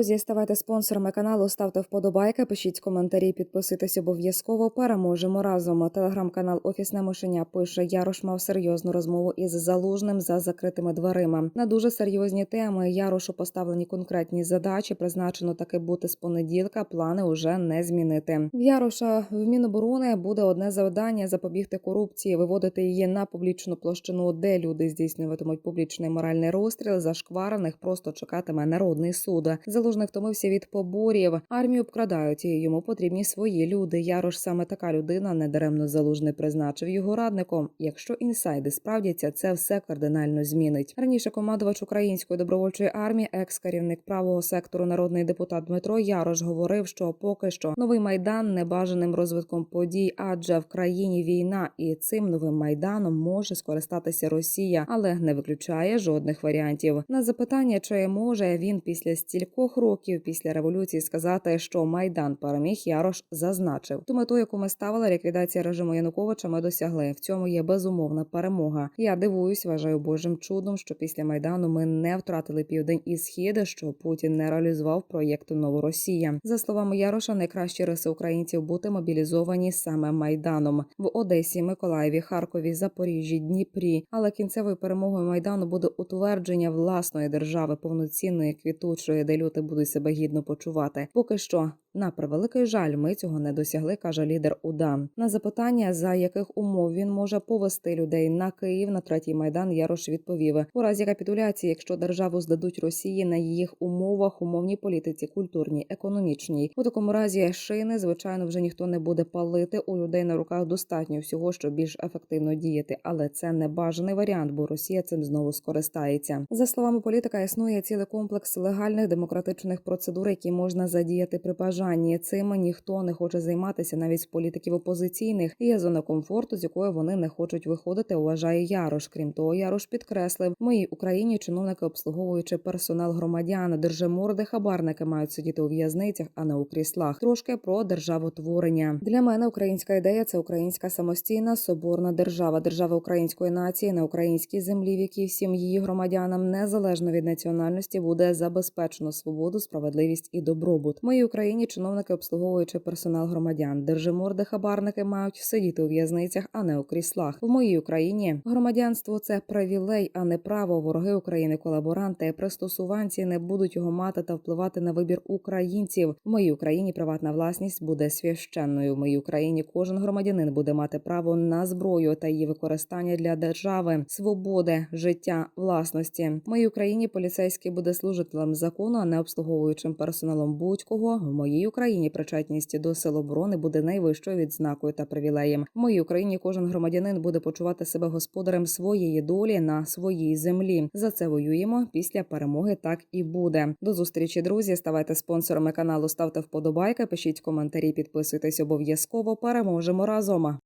Друзі, ставайте спонсорами каналу, ставте вподобайки, пишіть коментарі, підписуйтесь обов'язково. Переможемо разом. Телеграм-канал Офісне мишеня пише: Ярош мав серйозну розмову із залужним за закритими дверима. На дуже серйозні теми Ярошу поставлені конкретні задачі. Призначено таки бути з понеділка. Плани уже не змінити. В Яроша в Міноборони буде одне завдання запобігти корупції, виводити її на публічну площину, де люди здійснюватимуть публічний моральний розстріл. Зашкварених просто чекатиме народний суд. Залужний втомився від поборів. Армію обкрадають і йому потрібні свої люди. Ярош саме така людина недаремно залужний призначив його радником. Якщо інсайди справдяться, це все кардинально змінить. Раніше командувач української добровольчої армії, екс-керівник правого сектору, народний депутат Дмитро Ярош говорив, що поки що новий майдан небажаним розвитком подій, адже в країні війна, і цим новим майданом може скористатися Росія, але не виключає жодних варіантів. На запитання, чи може він після стількох років після революції сказати, що майдан переміг, Ярош зазначив. Ту мету, яку ми ставили, ліквідація режиму Януковича, ми досягли. В цьому є безумовна перемога. Я дивуюсь, вважаю Божим чудом, що після майдану ми не втратили південь і схід, що Путін не реалізував проєкту Новоросія. За словами Яроша, найкращі риси українців бути мобілізовані саме майданом в Одесі, Миколаєві, Харкові, Запоріжжі, Дніпрі. Але кінцевою перемогою майдану буде утвердження власної держави, повноцінної квітучої, де люди будуть себе гідно почувати. Поки що. На превеликий жаль, ми цього не досягли, каже лідер УДА. На запитання, за яких умов він може повести людей на Київ на третій майдан, Ярош відповів: у разі капітуляції, якщо державу здадуть Росії на їх умовах, умовній політиці, культурній, економічній, у такому разі шини, звичайно, вже ніхто не буде палити. У людей на руках достатньо всього, щоб більш ефективно діяти, але це не бажаний варіант, бо Росія цим знову скористається. За словами політика, існує цілий комплекс легальних демократичних процедур, які можна задіяти при бажанні. Цим ніхто не хоче займатися навіть з політиків опозиційних. Є зона комфорту, з якої вони не хочуть виходити. Вважає Ярош. Крім того, Ярош підкреслив, в моїй Україні чиновники, обслуговуючи персонал громадян, держиморди, хабарники мають сидіти у в'язницях, а не у кріслах. Трошки про державотворення. Для мене українська ідея це українська самостійна соборна держава, держава української нації на українській землі, в якій всім її громадянам незалежно від національності буде забезпечено свободу, справедливість і добробут. В моїй Україні чиновники, обслуговуючи персонал громадян, держиморди, хабарники мають сидіти у в'язницях, а не у кріслах. В моїй Україні громадянство це привілей, а не право. Вороги України, колаборанти, пристосуванці не будуть його мати та впливати на вибір українців. В моїй Україні приватна власність буде священною. В моїй Україні кожен громадянин буде мати право на зброю та її використання для держави, свободи, життя, власності. В моїй Україні поліцейський буде служителем закону, а не обслуговуючим персоналом будь-кого. В моїй Україні причетність до сил оборони буде найвищою відзнакою та привілеєм. В моїй Україні кожен громадянин буде почувати себе господарем своєї долі на своїй землі. За це воюємо. Після перемоги так і буде. До зустрічі, друзі. Ставайте спонсорами каналу, ставте вподобайки, пишіть коментарі, підписуйтесь обов'язково. Переможемо разом.